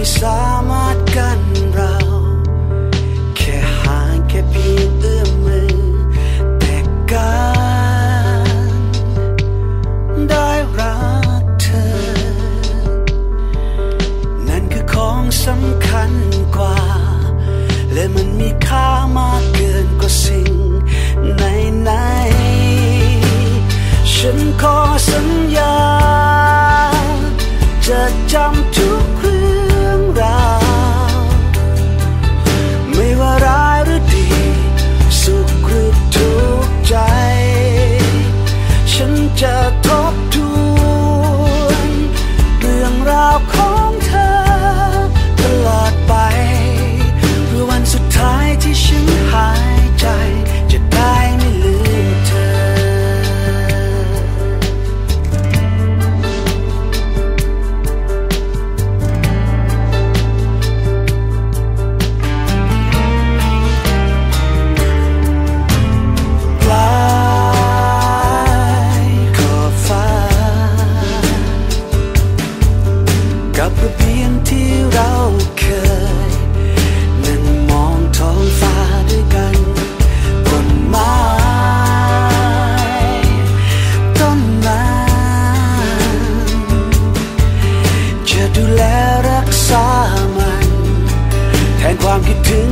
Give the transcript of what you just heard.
ไม่สามารถกันเรา แค่ห่างแค่เพียงเอื้อมมือ แต่การได้รักเธอ นั่นคือของสำคัญกว่า และมันมีค่ามากเกินกว่าสิ่งไหนไหนๆฉันขอสัญญา จะจำทุกเรื่อง ราว ไม่ว่าร้ายหรือดี สุขหรือทุกข์ใจ ฉันจะทบทวน เรื่องราวของ ระเบียงที่เราเคย นั่งมองท้องฟ้าด้วยกันต้นไม้ต้นไม้จะดูแลรักษามัน แทนความคิดถึง